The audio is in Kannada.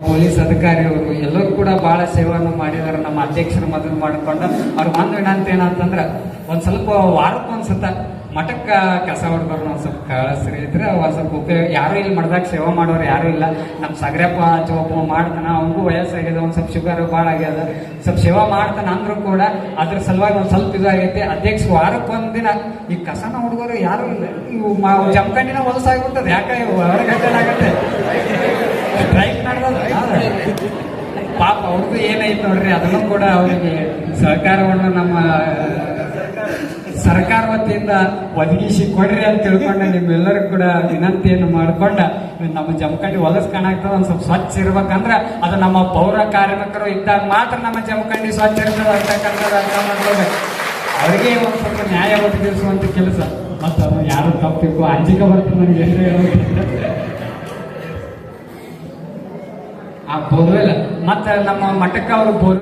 ಪೊಲೀಸ್ ಅಧಿಕಾರಿಯವರು ಎಲ್ಲರೂ ಕೂಡ ಬಹಳ ಸೇವೆಯನ್ನು ಮಾಡಿದಾರೆ ನಮ್ಮ ಅಧ್ಯಕ್ಷರ ಮದುವೆ ಮಾಡಿಕೊಂಡು ಅವ್ರ ಒಂದು ವಿನಂತಿ ಏನಂತಂದ್ರೆ, ಒಂದು ಸ್ವಲ್ಪ ವಾರಕ್ಕೆ ಒಂದ್ಸತ ಮಠಕ್ಕೆ ಕಸ ಹೊಡೆದವ್ರು ಒಂದ್ ಸ್ವಲ್ಪ ಕಳಿಸ್ರಿ. ಇದ್ರೆ ಒಂದ್ ಸ್ವಲ್ಪ ಉಪಯೋಗ, ಯಾರು ಇಲ್ಲಿ ಮಠದಾಗ ಸೇವೆ ಮಾಡೋರು ಯಾರು ಇಲ್ಲ. ನಮ್ಮ ಸಗರಪ್ಪ ಜೋಪ ಮಾಡ್ತಾನೆ, ಅವನಿಗೂ ವಯಸ್ಸಾಗಿದೆ, ಒಂದು ಸ್ವಲ್ಪ ಶುಗರ್ ಭಾಳ ಆಗ್ಯದ. ಸ್ವಲ್ಪ ಸೇವಾ ಮಾಡ್ತಾನೆ ಅಂದ್ರೂ ಕೂಡ ಅದ್ರ ಸಲುವಾಗಿ ಒಂದು ಸ್ವಲ್ಪ ಇದಾಗೈತೆ ಅಧ್ಯಕ್ಷ ವಾರಕ್ಕೆ ಒಂದು ದಿನ ಈ ಕಸನ ಹುಡುಗರು ಯಾರು ಇಲ್ಲ. ಇವು ಜಮಖಂಡಿನ ಯಾಕೆ ಹೊರಗಡೆ ಆಗತ್ತೆ ಪಾಪ ಅವ್ರದ್ದು ಏನಾಯ್ತು ನೋಡ್ರಿ, ಅದನ್ನು ಕೂಡ ಅವರಿಗೆ ಸಹಕಾರವನ್ನು ನಮ್ಮ ಸರ್ಕಾರ ವತಿಯಿಂದ ಒದಗಿಸಿ ಕೊಡ್ರಿ ಅಂತ ತಿಳ್ಕೊಂಡ. ನಿಮ್ಮೆಲ್ಲರೂ ಕೂಡ ವಿನಂತಿಯನ್ನು ಮಾಡಿಕೊಂಡ ನಮ್ಮ ಜಮಖಂಡಿ ಹೊಲಸ್ ಒಂದು ಸ್ವಲ್ಪ ಸ್ವಚ್ಛ ಇರ್ಬೇಕಂದ್ರೆ ಅದು ನಮ್ಮ ಪೌರ ಕಾರ್ಮಿಕರು ಇದ್ದಾಗ ಮಾತ್ರ ನಮ್ಮ ಜಮಖಂಡಿ ಸ್ವಚ್ಛ ಇರ್ತದೆ ಅಂತಕ್ಕಂಥದ್ದು ಅರ್ಥ ಮಾಡ್ಕೋಬೇಕು ಅವರಿಗೆ ಒಂದು ಸ್ವಲ್ಪ ನ್ಯಾಯ ಒದಗಿಸುವಂಥ ಕೆಲಸ. ಮತ್ತು ಅದು ಯಾರು ತಪ್ಪಿಗೂ ಅಂಜಿಕೆ ಬರ್ತದೆ ನನಗೆ ಎಷ್ಟು ಆ ಬೋರ್ವೆಲ್ ಮತ್ತೆ ನಮ್ಮ ಮಠಕ್ಕೆ ಅವರು ಬೋರ್